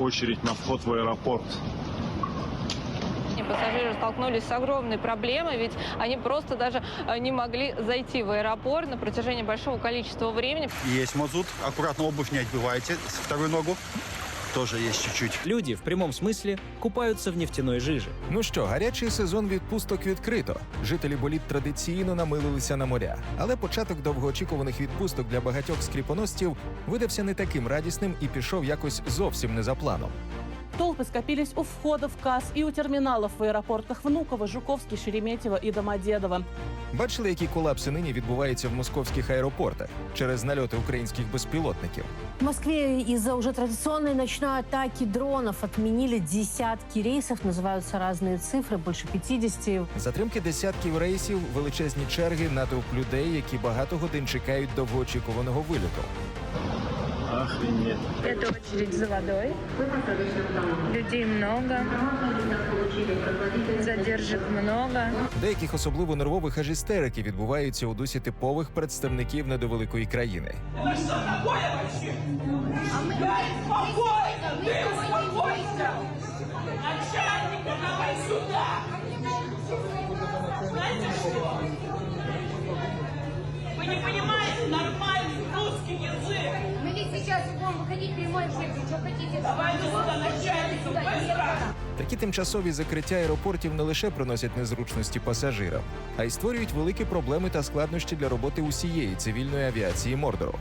очередь на вход в аэропорт. Пассажиры столкнулись с огромной проблемой, ведь они просто даже э, не могли зайти в аэропорт на протяжении большого количества времени. Есть мазут. Аккуратно обувь не одевайте. Вторую ногу. Тоже есть чуть-чуть. Люди в прямом смысле купаються в нефтяной жижі. Ну що, гарячий сезон відпусток відкрито. Жителі боліт традиційно намилилися на моря. Але початок довгоочікуваних відпусток для багатьох скріпоносців видався не таким радісним і пішов якось зовсім не за планом. Толпы скопились у входов в КАС и у терминалов в аэропортах Внуково, Жуковский, Шереметьево и Домодедово. Бачили, які колапси нині відбуваються в московських аеропортах через нальоти українських безпілотників. В Москве из-за уже традиционной ночной атаки дронов отменили десятки рейсов, называются разные цифры, больше 50. Затримки десятків рейсів, величезні черги, натовп людей, які багато годин чекають довгоочікуваного виліту. Охренеть. Это очередь за водой. Людей много. Задержек много. Деяких особливо нервових аж істерики відбуваються у дусі типових представників недовеликої країни. Вы не понимаете нормальный выходить в прямой эфир. Вы что хотите? Давайте сюда начальницу, быстро! Такі тимчасові закриття аеропортів не лише приносять незручності пасажирам, а й створюють великі проблеми та складнощі для роботи усієї цивільної авіації Мордору.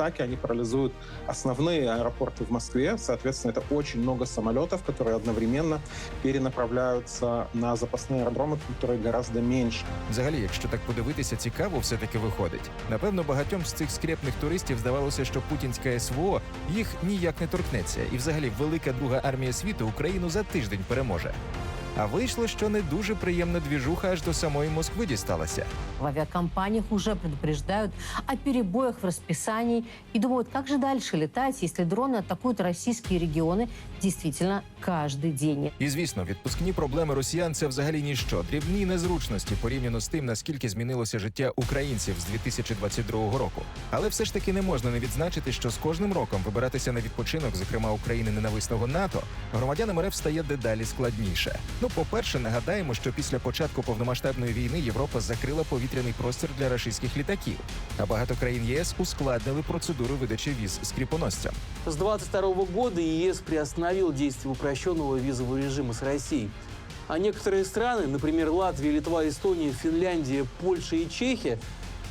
атаки, они парализуют основные аэропорты в Москве. Соответственно, это очень много самолетов, которые одновременно перенаправляются на запасные аэродромы, которые гораздо меньше. Взагалі, якщо так подивитися, цікаво все-таки виходить. Напевно, багатьом з цих скрепних туристів здавалося, що путінська СВО їх ніяк не торкнеться, і взагалі велика друга армія світу Україну за тиждень переможе. А вийшло, що не дуже приємна двіжуха аж до самої Москви дісталася. В авиакомпаниях уже предупреждают о перебоях в расписании и думают, как же дальше летать, если дроны атакуют российские регионы действительно каждый день. І звісно, відпускні проблеми росіян це взагалі ніщо. Дрібні незручності порівняно з тим, наскільки змінилося життя українців з 2022 року. Але все ж таки не можна не відзначити, що з кожним роком вибиратися на відпочинок, зокрема України ненависного НАТО, громадянам РФ стає дедалі складніше. Ну, по-перше, нагадаємо, що після початку повномасштабної війни Європа закрила повітряний простір для рашистських літаків, а багато країн єС ускладнили процедуру видачі віз скріпоносцям. С 22 года ЕС приостановил действие упрощенного визового режима с Россией. А некоторые страны, например, Латвия, Литва, Эстония, Финляндия, Польша и Чехия,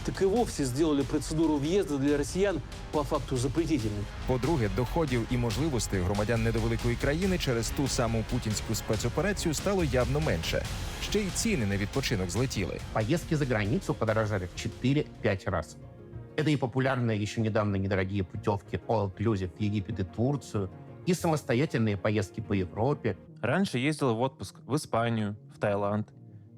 так и вовсе сделали процедуру въезда для россиян по факту запретительной. По-друге, доходів і можливостей громадян недовеликої країни через ту саму путінську спецоперацію стало явно менше. Ще й ціни на відпочинок злетіли. Поездки за границу подорожали в 4-5 раз. Это и популярные еще недавно недорогие путевки All Inclusive в Египет и Турцию, и самостоятельные поездки по Европе. Раньше ездил в отпуск в Испанию, в Таиланд.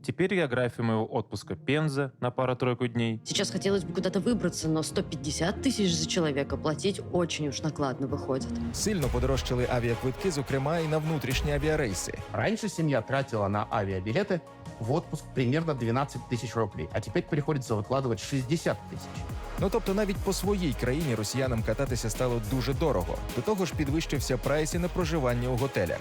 Теперь география моего отпуска Пенза на пару-тройку дней. Сейчас хотелось бы куда-то выбраться, но 150 тысяч за человека платить очень уж накладно выходит. Сильно подорожчали авіаквитки, зокрема і на внутрішні авіарейси. Раньше семья тратила на авиабилеты в отпуск примерно 12 тысяч рублей, а теперь приходится выкладывать 60 тысяч. Ну тобто, навіть по своїй країні росіянам кататися стало дуже дорого. До того ж, підвищився прайс і на проживання у готелях.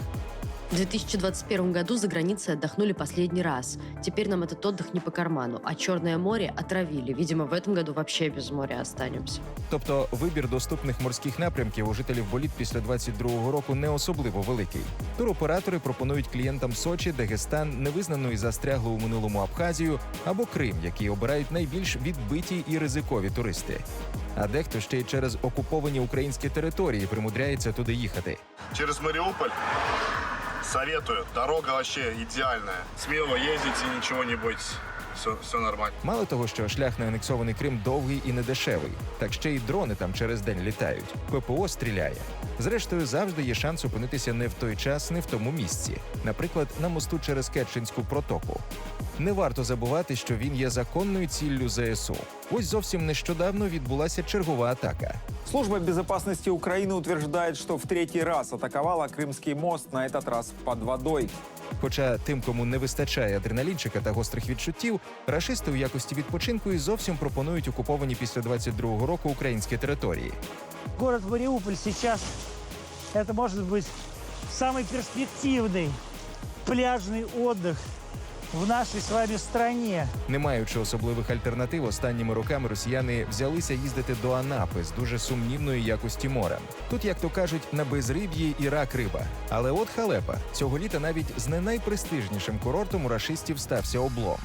В 2021 году за границей отдохнули последний раз. Теперь нам этот отдых не по карману, а Черное море отравили. Видимо, в этом году вообще без моря останемся. Тобто вибір доступних морських напрямків у жителів боліт після 22-го року не особливо великий. Туроператори пропонують клієнтам Сочі, Дагестан, невизнану і застряглу у минулому Абхазію або Крим, які обирають найбільш відбиті і ризикові туристи. А дехто ще й через окуповані українські території примудряється туди їхати. Через Мариуполь советую. Дорога вообще идеальная. Смело ездите, ничего не бойтесь Все, все нормально. Мало того, що шлях на анексований Крим довгий і недешевий, так ще й дрони там через день літають. ППО стріляє. Зрештою, завжди є шанс опинитися не в той час, не в тому місці. Наприклад, на мосту через Керченську протоку. Не варто забувати, що він є законною ціллю ЗСУ. Ось зовсім нещодавно відбулася чергова атака. Служба безопасности Украины утверждает, что в третий раз атаковала Крымский мост, на этот раз под водой. Хоча тим, кому не вистачає адреналінчика та гострих відчуттів, рашисти у якості відпочинку і зовсім пропонують окуповані після 22-го року українські території. Город Мариуполь сейчас это может быть самый перспективный пляжный отдых в нашей с вами стране. Не маючи особливих альтернатив, останніми роками росіяни взялися їздити до Анапи з дуже сумнівної якості моря. Тут, як то кажуть, на безриб'ї і рак риба. Але от халепа цього літа навіть з не найпрестижнішим курортом у рашистів стався облом.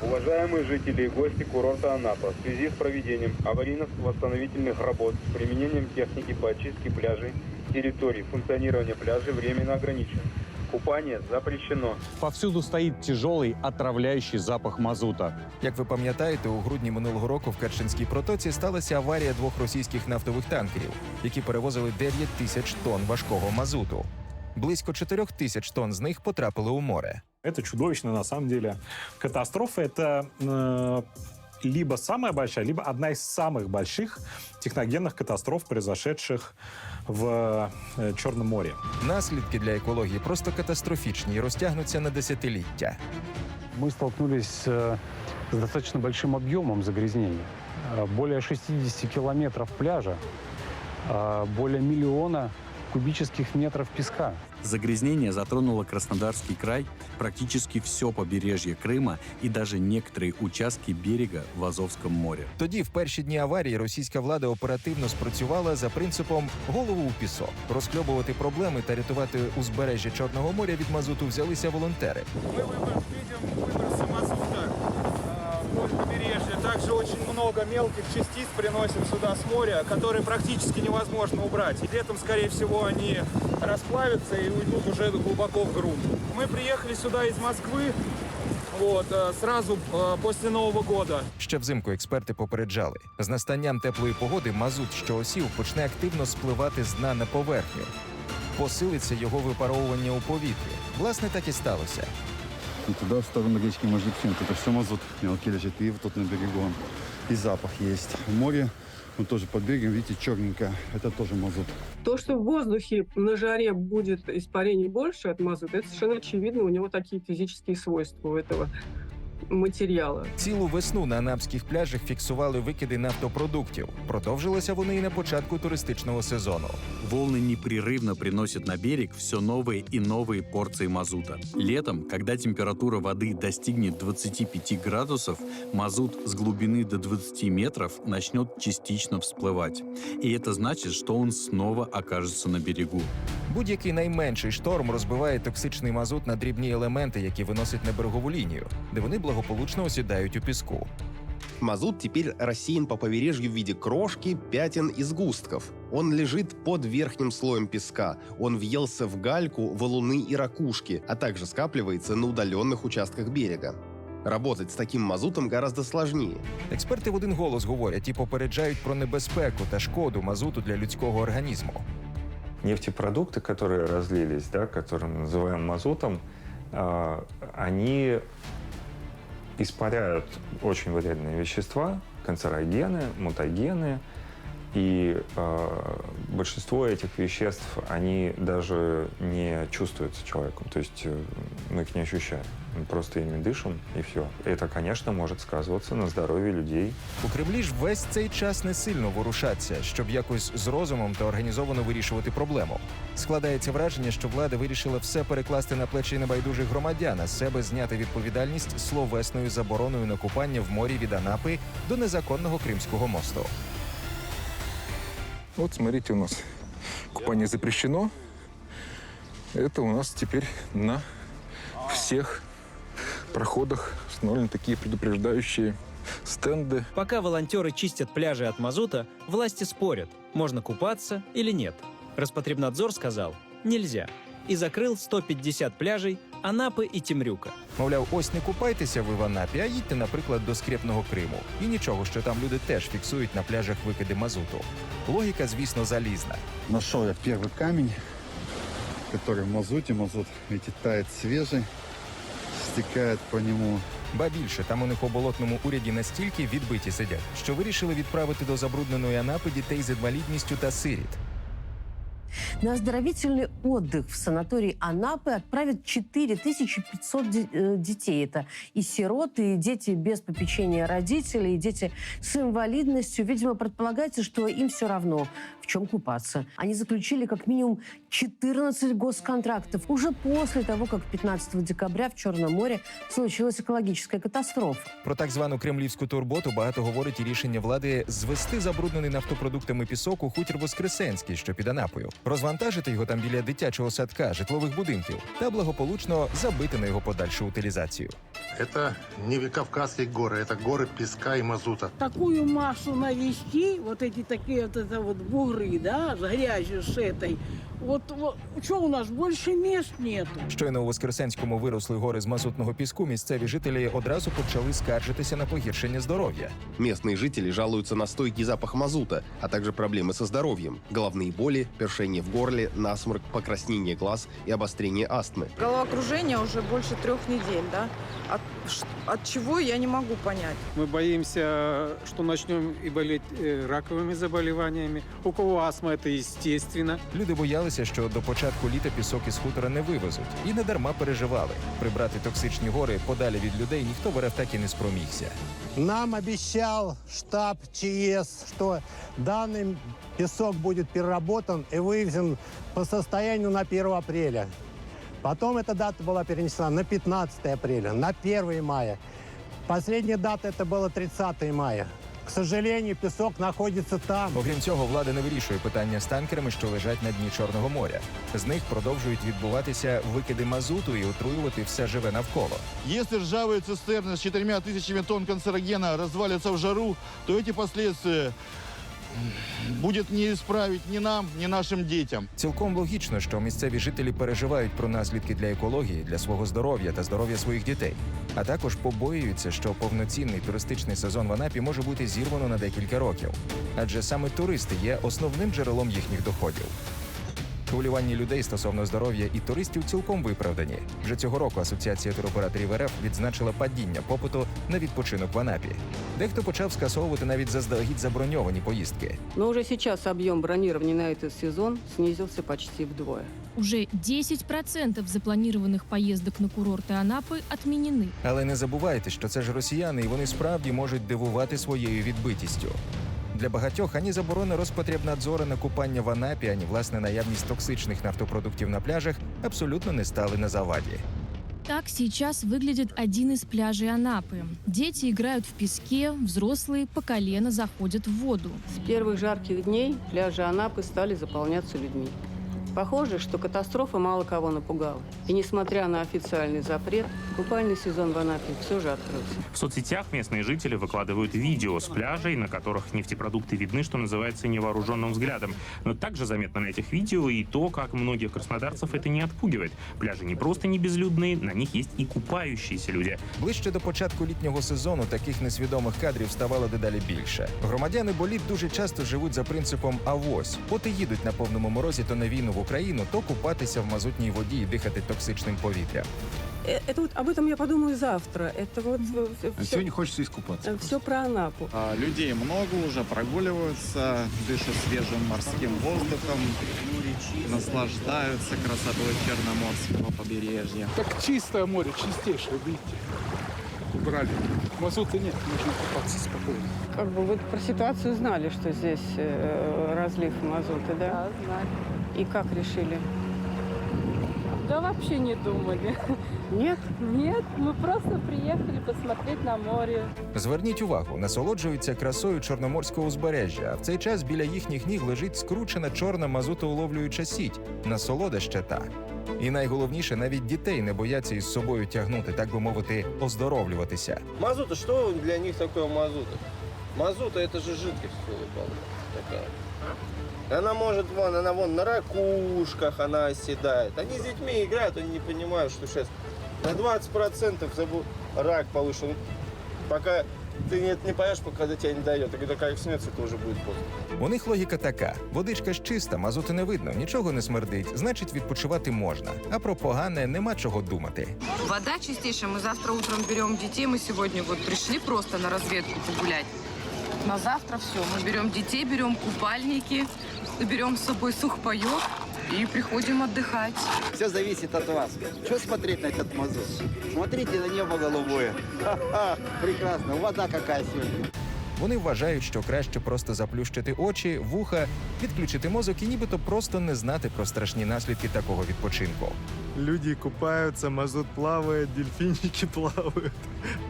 Уважаемые жители и гости курорта Анапа, в связи с проведением аварийно-восстановительных работ с применением техники по очистке пляжей, территорий, функционирование пляжей временно ограничено. Купание запрещено. Повсюду стоит тяжелый отравляющий запах мазута. Як ви пам'ятаєте, у грудні минулого року в Керченській протоці сталася аварія двох російських нафтових танкерів, які перевозили 9 тисяч тонн важкого мазуту. Близько 4 тисяч тонн з них потрапили у море. Это чудовищно, на самом деле. Катастрофа — это э, либо самая большая, либо одна из самых больших техногенных катастроф, произошедших в э, Черном море. Наслідки для екології просто катастрофічні і розтягнуться на десятиліття. Мы столкнулись э, с достаточно большим объемом загрязнения. Э, Более 60 километров пляжа, э, более миллиона кубических метров песка. Загрязнение затронуло Краснодарский край, практически все побережье Крыма и даже некоторые участки берега в Азовском море. Тоді, в перші дні аварії, російська влада оперативно спрацювала за принципом голову у пісок. Розкльобувати проблеми та рятувати узбережжя Чорного моря від мазуту взялися волонтери. Мы видим выбросы мазута э, вдоль побережья. Также очень много мелких частиц приносят сюда с моря, которые практически невозможно убрать. И летом, скорее всего, они расплавятся и уйдут уже глубоко в грунт. Мы приехали сюда из Москвы вот, э, сразу э, после Нового года. Ще взимку експерти попереджали, з настанням теплої погоди мазут, що осів, почне активно спливати з дна на поверхню. Посилиться його випаровування у повітрі. Власне, так і сталося. И туда, в сторону речки Мождиксин, это все мазут мелкий лежит, и вот тут на берегу он. И запах есть. В море, он тоже под берегом, видите, черненько, это тоже мазут. То, что в воздухе на жаре будет испарений больше от мазута, это совершенно очевидно. У него такие физические свойства у этого материала. Цілу весну на анапських пляжах фіксували викиди нафтопродуктів. Продовжилися вони і на початку туристичного сезону. Волны непрерывно приносят на берег все новые и новые порции мазута. Летом, когда температура воды достигнет 25 градусов, мазут с глубины до 20 метров начнет частично всплывать. И это значит, что он снова окажется на берегу. Будь-який найменший шторм розбиває токсичний мазут на дрібні елементи, які виносить на берегову лінію, де вони благополучно осідають у піску. Мазут теперь рассеян по побережью в виде крошки, пятен и сгустков. Он лежит под верхним слоем песка. Он въелся в гальку, валуны и ракушки, а также скапливается на удаленных участках берега. Работать с таким мазутом гораздо сложнее. Експерти в один голос говорять і попереджають про небезпеку та шкоду мазуту для людського організму. нефтепродукты, которые разлились, да, которые мы называем мазутом, а, они испаряют очень вредные вещества, канцерогены, мутагены, и э, большинство этих веществ, они даже не чувствуются человеком, то есть э, мы их не ощущаем, мы просто ими дышим, и все. Это, конечно, может сказываться на здоровье людей, У Кремлі ж весь цей час не сильно ворушаться, щоб якось з розумом та організовано вирішувати проблему. Складається враження, що влада вирішила все перекласти на плечі небайдужих громадян, а з себе зняти відповідальність словесною забороною на купання в морі від Анапи до незаконного Кримського мосту. Вот смотрите, у нас купание запрещено. Это у нас теперь на всех проходах установлены такие предупреждающие стенды. Пока волонтеры чистят пляжи от мазута, власти спорят, можно купаться или нет. Роспотребнадзор сказал «нельзя» и закрыл 150 пляжей Анапы и Темрюка. Мовляв, ось не купайтеся ви в Анапі, а їдьте, наприклад, до скрепного Криму. І нічого, що там люди теж фіксують на пляжах викиди мазуту. Логіка, звісно, залізна. Нашел я первый камень, который в мазуте. Мазут, видите, тает свежий, стекает по нему. Ба більше там у них у болотному уряді настільки відбиті сидять, що вирішили відправити до забрудненої Анапи дітей з інвалідністю та сиріт. На оздоровительный отдых в санаторий Анапы отправят 4500 де- э, детей. Это и сироты, и дети без попечения родителей, и дети с инвалидностью. Видимо, предполагается, что им все равно, в чем купаться. Они заключили как минимум 14 госконтрактов уже после того, как 15 декабря в Черном море случилась экологическая катастрофа. Про так звану кремлівську турботу багато говорить і рішення влади звести забруднений нафтопродуктами пісок у хутір Воскресенський, що під Анапою, розвантажити його там біля дитячого садка, житлових будинків та благополучно забити на його подальшу утилізацію. Это не Кавказские горы, это горы песка и мазута. такую массу навести, вот эти такие вот это вот бугры, да, с грязью с этой. Вот, вот что у нас больше мест нету. Щойно у Воскресенському виросли гори з мазутного піску. Місцеві жителі одразу почали скаржитися на погіршення здоров'я. Местные жители жалуются на стойкий запах мазута, а также проблемы со здоровьем. Головные боли, першение в горле, насморк, покраснение глаз и обострение астмы. Головокружение уже больше трех недель, да? От, ш- от чего я не могу понять. Мы боимся, что начнем и болеть э, раковыми заболеваниями. У кого астма, это естественно. Люди боялися, що до початку літа пісок із хутора не вивезуть, і недарма переживали. Прибрати токсичні гори подалі від людей ніхто в РФ так і не спромігся. Нам обещал штаб ЧС, что данный песок будет переработан и вывезен по состоянию на 1 апреля. Потом эта дата была перенесена на 15 апреля, на 1 мая. Последняя дата это было 30 мая. К сожалению, песок находится там. Окрім цього, влада не вирішує питання з танкерами, що лежать на дні Чорного моря. З них продовжують відбуватися викиди мазуту і отруювати все живе навколо. Если ржавые цистерны с четырьмя тысячами тонн канцерогена развалятся в жару, то эти последствия м, будет не исправить ні нам, ні нашим дітям. Цілком логічно, що місцеві жителі переживають про наслідки для екології, для свого здоров'я та здоров'я своїх дітей. А також побоюються, що повноцінний туристичний сезон в Анапі може бути зірвано на декілька років. Адже саме туристи є основним джерелом їхніх доходів. Хвилювання людей стосовно здоров'я і туристів цілком виправдані. Вже цього року Асоціація туроператорів РФ відзначила падіння попиту на відпочинок в Анапі. Дехто почав скасовувати навіть заздалегідь заброньовані поїздки. Но уже сейчас объем бронирования на этот сезон снизился почти вдвое. Уже 10% запланированных поездок на курорты Анапы отменены. Але не забувайте, що це ж росіяни, і вони справді можуть дивувати своєю відбитістю. Для багатьох ані заборона Роспотребнадзора на купання в Анапі, ані власне наявність токсичних нафтопродуктів на пляжах абсолютно не стали на заваді. Так сейчас выглядит один из пляжей Анапы. Дети играют в песке, взрослые по колено заходят в воду. С первых жарких дней пляжи Анапы стали заполняться людьми. Похоже, что катастрофа мало кого напугала. И несмотря на официальный запрет, купальный сезон в Анапе все же открылся. В соцсетях местные жители выкладывают видео с пляжей, на которых нефтепродукты видны, что называется, невооруженным взглядом. Но также заметно на этих видео и то, как многих краснодарцев это не отпугивает. Пляжи не просто не безлюдные, на них есть и купающиеся люди. Ближче до початку літнього сезону таких несвідомих кадрів ставало дедалі більше. Громадяни боліт дуже часто живуть за принципом авось. От і їдуть на повному морозі то на війну в Україну, то купатися в мазутній воді і дихати токсичним повітрям. Э, Это вот об этом я подумаю завтра. Это вот А сегодня хочется искупаться. все про Анапу. А, Людей много уже прогуливаются, дышат свежим морским воздухом, наслаждаются красотой Черноморского побережья. Как чистое море, чистейшее, видите. Убрали. Мазута нет, можно купаться спокойно. Как бы вы про ситуацию знали, что здесь э, разлив мазута, да? Да, знали. И как решили? Да вообще не думали. Нет? Нет, мы просто приехали посмотреть на море. Зверніть увагу, насолоджуються красою чорноморського узбережжя, а в цей час біля їхніх ніг лежить скручена чорна мазутоуловлююча сіть. Насолода ще та. І найголовніше, навіть дітей не бояться із собою тягнути, так би мовити, оздоровлюватися. Мазута, что для них такое мазута? Мазута это же жидкость такая. Она может, вон, она вон на ракушках она оседает. Они с детьми играют, они не понимают, что сейчас на 20% забу- рак повышен. Пока ты не, не поешь, пока до тебя не дойдет. И когда кайф снется, это уже будет поздно. У них логіка така: водичка ж чиста, мазути не видно, нічого не смердить, значить відпочивати можна. А про погане нема чого думати. Вода чистейшая. Мы завтра утром берем детей. Мы сегодня вот пришли просто на разведку погулять. На завтра все. Мы берем детей, берем купальники, берем с собой сухпайок и приходим отдыхать. Все зависит от вас. Что смотреть на этот мазут? Смотрите на небо голубое. Ха-ха, прекрасно. Вода какая сегодня. Вони вважають, що краще просто заплющити очі, вуха, відключити мозок і нібито просто не знати про страшні наслідки такого відпочинку Люди купаются, мазут плавает, дельфинчики плавают.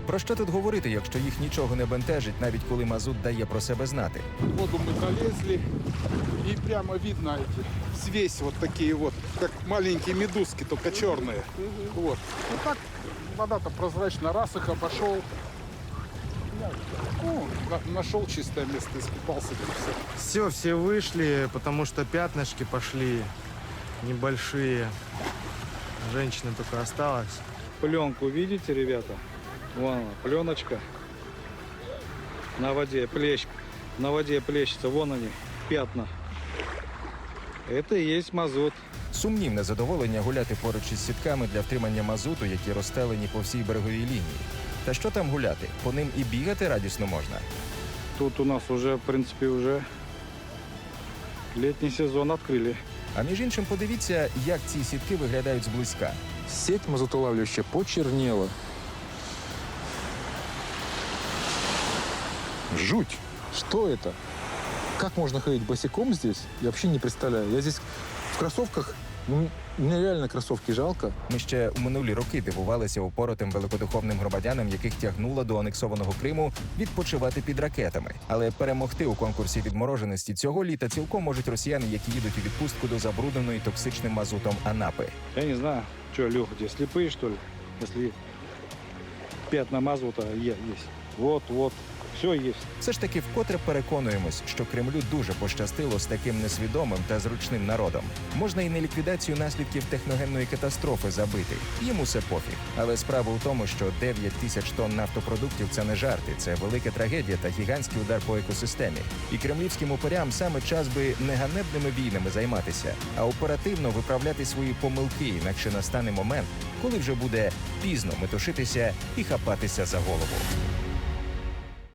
Про що тут говорити, якщо їх нічого не бентежить, навіть коли мазут дає про себе знати? В воду мы полезли, и прямо видно эти свесь вот такие вот, как маленькие медузки, только черные. Вот. Ну так, вода-то прозрачная, раз их обошел. Ну, на- нашел чистое место, искупался и все. Все, все вышли, потому что пятнышки пошли небольшие. Женщина только осталась. Пленку видите, ребята? Вон она, пленочка. На воде плещ, на воде плещется, вон они, пятна. Это и есть мазут. Сумнівне задоволення гуляти поруч із сітками для втримання мазуту, які розстелені по всій береговій лінії. Та що там гуляти? По ним і бігати радісно можна. Тут у нас уже, в принципе, уже летний сезон открыли. А між іншим, подивіться, як ці сітки виглядають зблизька. Сеть мазутолавливающая почернела. Жуть! Что это? Как можно ходить босиком здесь? Я вообще не представляю. Я здесь в кроссовках, ну, мне реально кроссовки жалко. Ми ще у минулі роки дивувалися упоротим великодуховним громадянам, яких тягнуло до анексованого Криму відпочивати під ракетами. Але перемогти у конкурсі відмороженості цього літа цілком можуть росіяни, які їдуть у відпустку до забрудненої токсичним мазутом Анапи. Я не знаю, что, Леха, тебе слепые, что ли? Если пятна мазута е- есть. Вот, вот, все есть. Все ж таки вкотре переконуємось, що Кремлю дуже пощастило з таким несвідомим та зручним народом. Можна і на ліквідацію наслідків техногенної катастрофи забити. Їм усе пофіг. Але справа у тому, що 9 тисяч тонн нафтопродуктів це не жарти, це велика трагедія та гігантський удар по екосистемі. І кремлівським упорям саме час би не ганебними війнами займатися, а оперативно виправляти свої помилки, інакше настане момент, коли вже буде пізно метушитися і хапатися за голову.